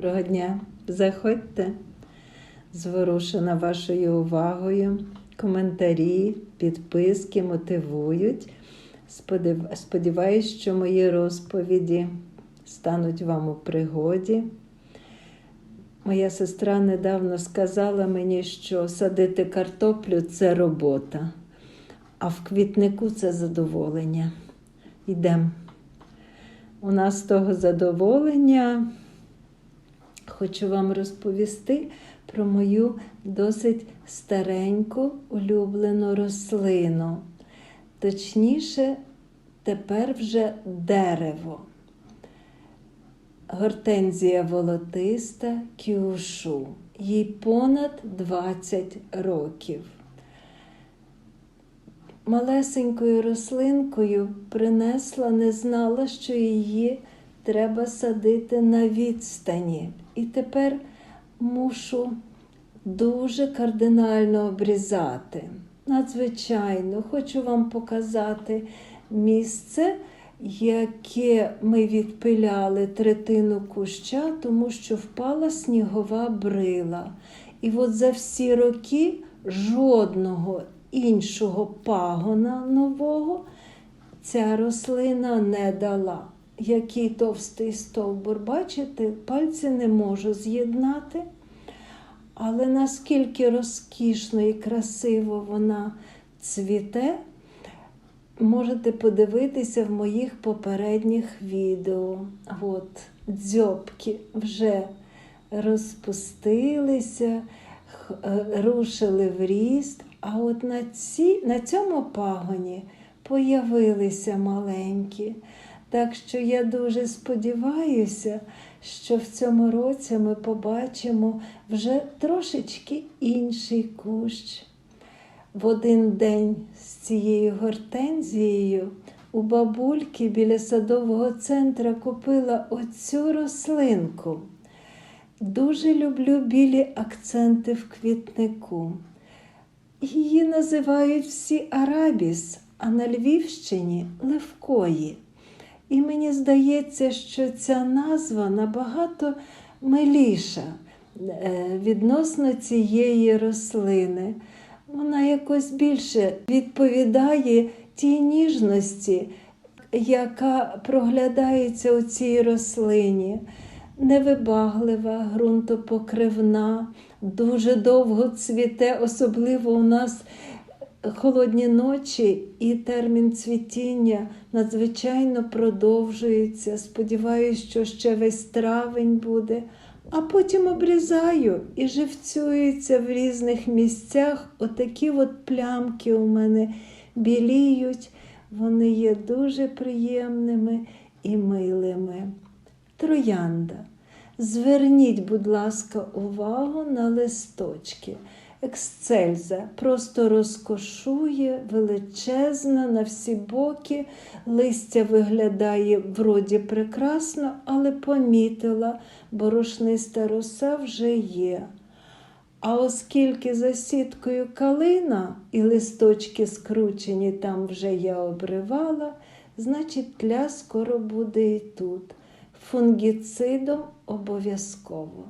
Доброго дня, заходьте. Зворушена вашою увагою. Коментарі, підписки мотивують. Сподіваюсь, що мої розповіді стануть вам у пригоді. Моя сестра недавно сказала мені, що садити картоплю це робота, а в квітнику це задоволення. Йдемо. У нас того задоволення хочу вам розповісти про мою досить стареньку улюблену рослину. Точніше, тепер вже дерево. Гортензія волотиста кюшу. Їй понад 20 років. Малесенькою рослинкою принесла, не знала, що її треба садити на відстані. І тепер мушу дуже кардинально обрізати. Надзвичайно, хочу вам показати місце, яке ми відпиляли третину куща, тому що впала снігова брила. І от за всі роки жодного іншого пагона нового ця рослина не дала. Який товстий стовбур, бачите, пальці не можу з'єднати. Але наскільки розкішно і красиво вона цвіте, можете подивитися в моїх попередніх відео. От, дзьобки вже розпустилися, е, рушили в ріст, а от на, ці, на цьому пагоні появилися маленькі. Так що я дуже сподіваюся, що в цьому році ми побачимо вже трошечки інший кущ. В один день з цією гортензією у бабульки біля садового центра купила оцю рослинку. Дуже люблю білі акценти в квітнику. Її називають всі арабіс, а на Львівщині левкої. І мені здається, що ця назва набагато миліша е, відносно цієї рослини. Вона якось більше відповідає тій ніжності, яка проглядається у цій рослині. Невибаглива, ґрунтопокривна, дуже довго цвіте, особливо у нас холодні ночі і термін цвітіння надзвичайно продовжується. Сподіваюсь, що ще весь травень буде, а потім обрізаю і живцюються в різних місцях. Отакі от плямки у мене біліють. Вони є дуже приємними і милими. Троянда. Зверніть, будь ласка, увагу на листочки. Ексцельза просто розкошує, величезна на всі боки. Листя виглядає вроді прекрасно, але помітила, борошниста роса вже є. А оскільки за сіткою калина і листочки скручені, там вже я обривала, значить тля скоро буде і тут. Фунгіцидом обов'язково.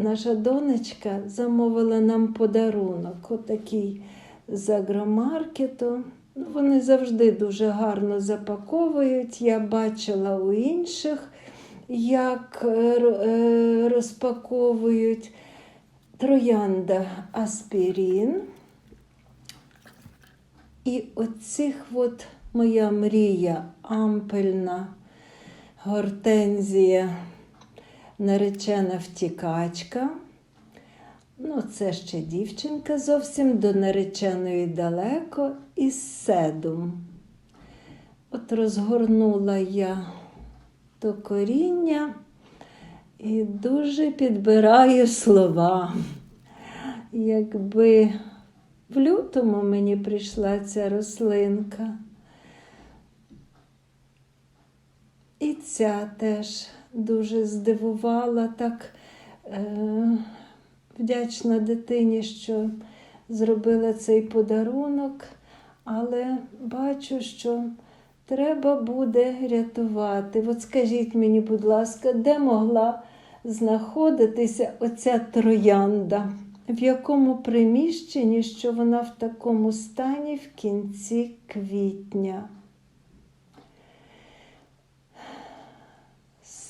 Наша донечка замовила нам подарунок, отакий з агромаркету. Ну, Вони завжди дуже гарно запаковують. Я бачила у інших, як е, е, розпаковують троянда аспірін. І оцих от моя мрія ампельна гортензія наречена втікачка. Ну, це ще дівчинка зовсім до нареченої далеко із седум. От розгорнула я то коріння і дуже підбираю слова. Якби в лютому мені прийшла ця рослинка. І ця теж дуже здивувала, так е, вдячна дитині, що зробила цей подарунок, але бачу, що треба буде рятувати. От скажіть мені, будь ласка, де могла знаходитися оця троянда, в якому приміщенні, що вона в такому стані в кінці квітня.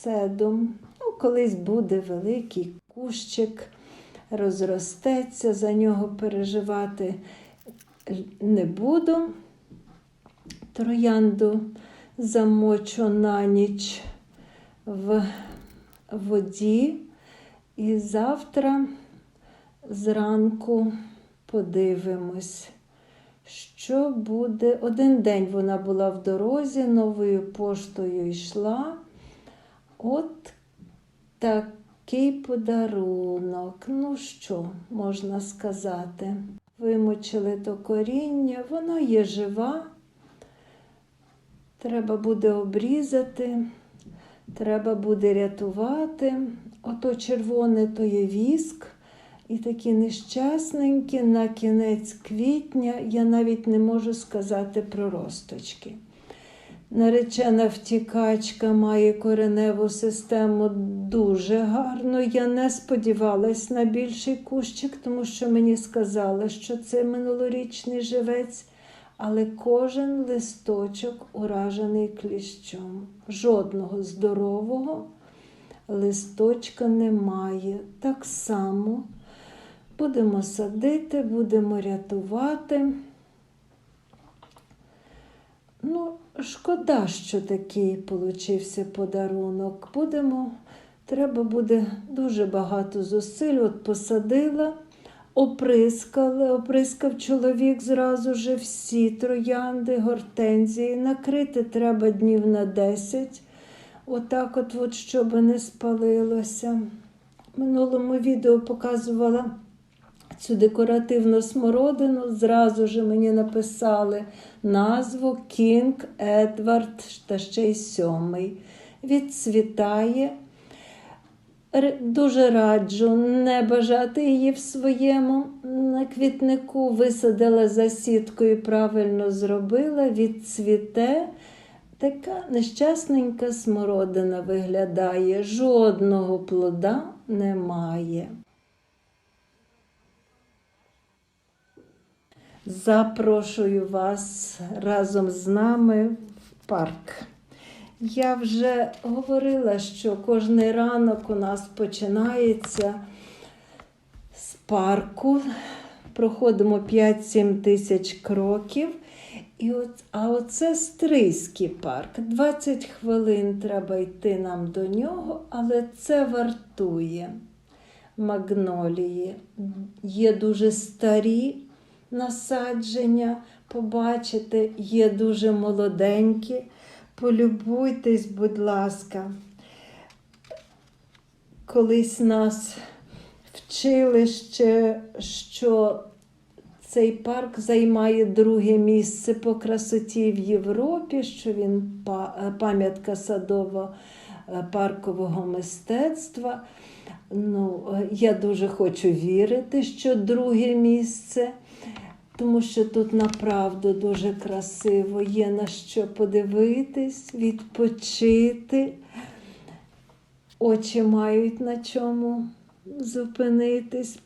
Седум. Ну, колись буде великий кущик, розростеться, за нього переживати не буду. Троянду замочу на ніч в воді, і завтра зранку подивимось, що буде. Один день вона була в дорозі, новою поштою йшла. От такий подарунок. Ну що можна сказати? Вимочили то коріння, воно є жива. Треба буде обрізати, треба буде рятувати. Ото червоне то є віск. І такі нещасненькі на кінець квітня я навіть не можу сказати про росточки. Наречена втікачка має кореневу систему дуже гарно. Я не сподівалась на більший кущик, тому що мені сказали, що це минулорічний живець, але кожен листочок уражений кліщом. Жодного здорового листочка немає. Так само будемо садити, будемо рятувати. Ну, шкода, що такий получився подарунок. Будемо, треба буде дуже багато зусиль. От посадила, оприскали, оприскав чоловік зразу же всі троянди, гортензії. Накрити треба днів на 10. Отак, от, от, щоб не спалилося. В минулому відео показувала цю декоративну смородину. Зразу ж мені написали назву Кінг Едвард та ще й сьомий. Відцвітає. Дуже раджу не бажати її в своєму квітнику. Висадила за сіткою, правильно зробила, відцвіте. Така нещасненька смородина виглядає, жодного плода немає. Запрошую вас разом з нами в парк. Я вже говорила, що кожний ранок у нас починається з парку. Проходимо 5-7 тисяч кроків. І от, А оце Стрийський парк. 20 хвилин треба йти нам до нього, але це вартує магнолії. Є дуже старі насадження, побачите, є дуже молоденькі. Полюбуйтесь, будь ласка. Колись нас вчили ще, що цей парк займає друге місце по красоті в Європі, що він пам'ятка садово-паркового мистецтва. Ну, Я дуже хочу вірити, що друге місце тому що тут направду дуже красиво, є на що подивитись, відпочити. Очі мають на чому зупинитись,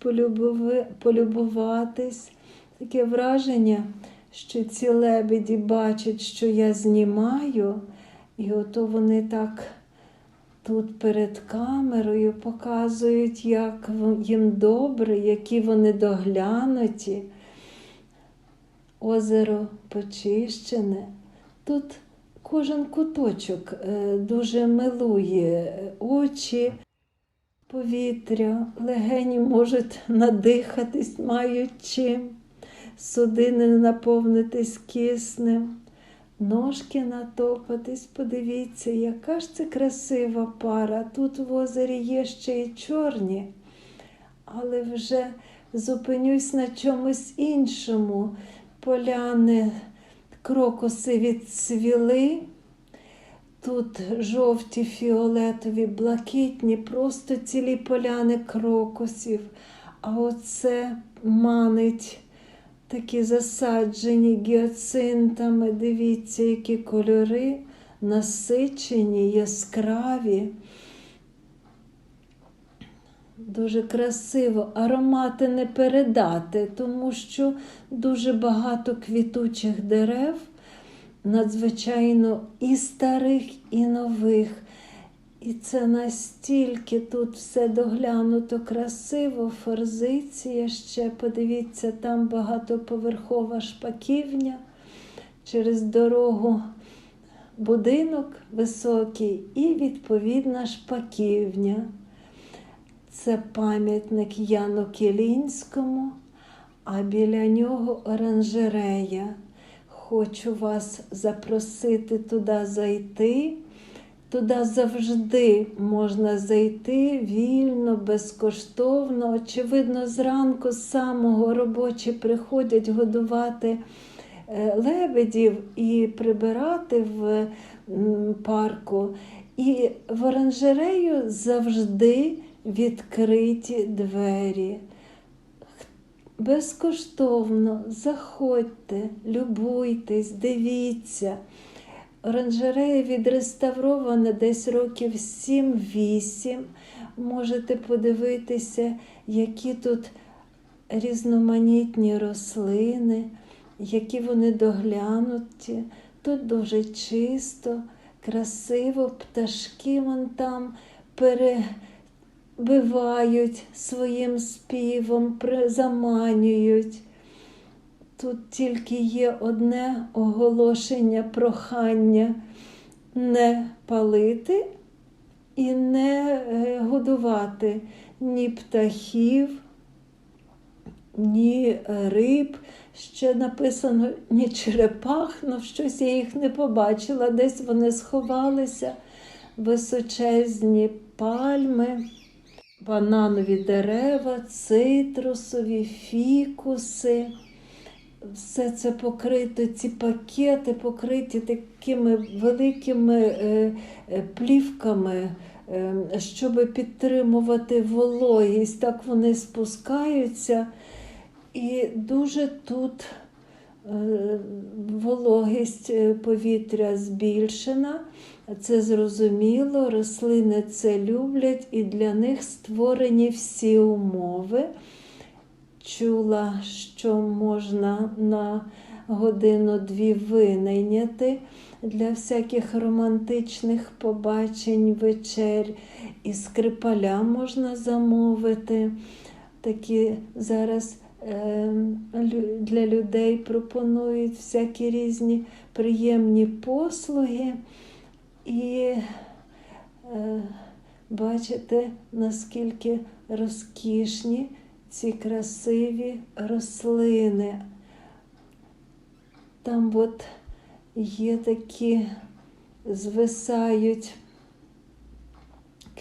полюбуватись. Таке враження, що ці лебеді бачать, що я знімаю, і ото вони так тут перед камерою показують, як їм добре, які вони доглянуті. Озеро почищене. Тут кожен куточок е, дуже милує очі, повітря, легені можуть надихатись, мають чим, судини наповнитись киснем, ножки натопатись. Подивіться, яка ж це красива пара. Тут в озері є ще й чорні, але вже зупинюсь на чомусь іншому поляни крокуси відцвіли. Тут жовті, фіолетові, блакитні, просто цілі поляни крокусів. А оце манить такі засаджені гіацинтами. Дивіться, які кольори насичені, яскраві. Дуже красиво, аромати не передати, тому що дуже багато квітучих дерев, надзвичайно і старих, і нових. І це настільки тут все доглянуто красиво, форзиція ще, подивіться, там багатоповерхова шпаківня, через дорогу будинок високий і відповідна шпаківня. Це пам'ятник Яну Кілінському, а біля нього оранжерея. Хочу вас запросити туди зайти. Туди завжди можна зайти вільно, безкоштовно. Очевидно, зранку з самого робочі приходять годувати е, лебедів і прибирати в парку. І в оранжерею завжди відкриті двері. Безкоштовно заходьте, любуйтесь, дивіться. Оранжерея відреставрована десь років 7-8. Можете подивитися, які тут різноманітні рослини, які вони доглянуті. Тут дуже чисто, красиво, пташки вон там перебивають своїм співом, заманюють. Тут тільки є одне оголошення, прохання не палити і не е, годувати ні птахів, ні риб. Ще написано ні черепах, ну щось я їх не побачила. Десь вони сховалися, височезні пальми, бананові дерева, цитрусові, фікуси все це покрито, ці пакети покриті такими великими е, е, плівками, е, щоб підтримувати вологість. Так вони спускаються. І дуже тут вологість повітря збільшена. Це зрозуміло, рослини це люблять, і для них створені всі умови чула, що можна на годину-дві винайняти для всяких романтичних побачень, вечер, і скрипаля можна замовити. Такі зараз е, для людей пропонують всякі різні приємні послуги. І е, бачите, наскільки розкішні ці красиві рослини. Там от є такі, звисають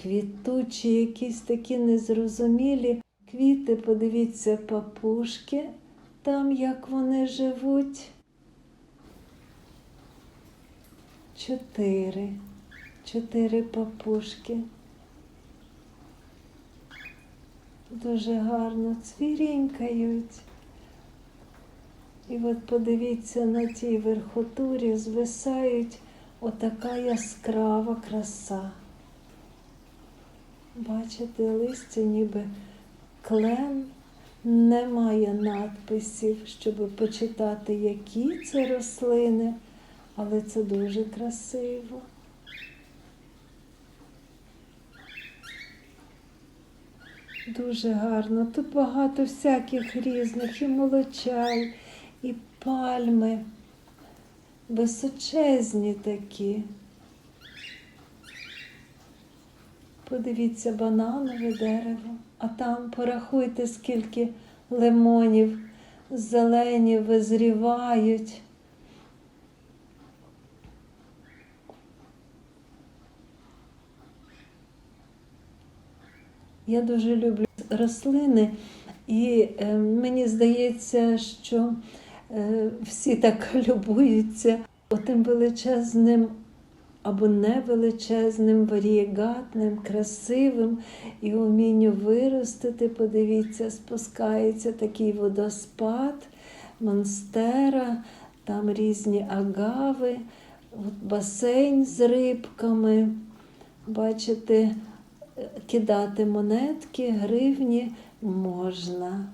квітучі, якісь такі незрозумілі квіти. Подивіться, папушки, там як вони живуть. Чотири. Чотири папушки. Дуже гарно цвірінькають. І от подивіться на тій верхотурі звисають отака яскрава краса. Бачите, листя ніби клен, немає надписів, щоб почитати, які це рослини, але це дуже красиво. Дуже гарно. Тут багато всяких різних, і молочай, і пальми. Височезні такі. Подивіться, бананове дерево, а там порахуйте, скільки лимонів зелені визрівають. Я дуже люблю рослини, і е, мені здається, що е, всі так любуються отим величезним або невеличезним, варієгатним, красивим і умінню виростити. Подивіться, спускається такий водоспад, монстера, там різні агави, басейн з рибками. Бачите, кидати монетки, гривні можна.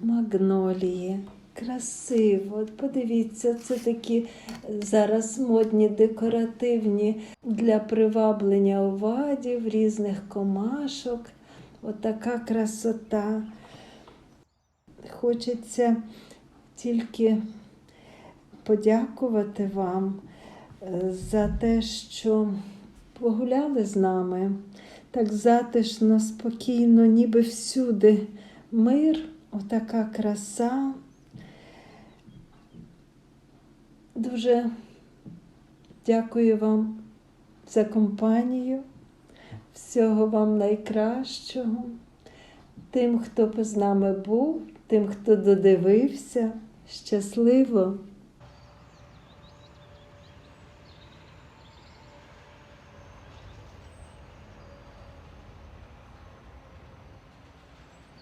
Магнолії. Красиво. Подивіться, це такі зараз модні декоративні для приваблення овадів, різних комашок. Отака красота. Хочеться тільки подякувати вам за те, що погуляли з нами так затишно, спокійно, ніби всюди мир, отака краса. Дуже дякую вам за компанію. Всього вам найкращого. Тим, хто з нами був, тим, хто додивився. Щасливо!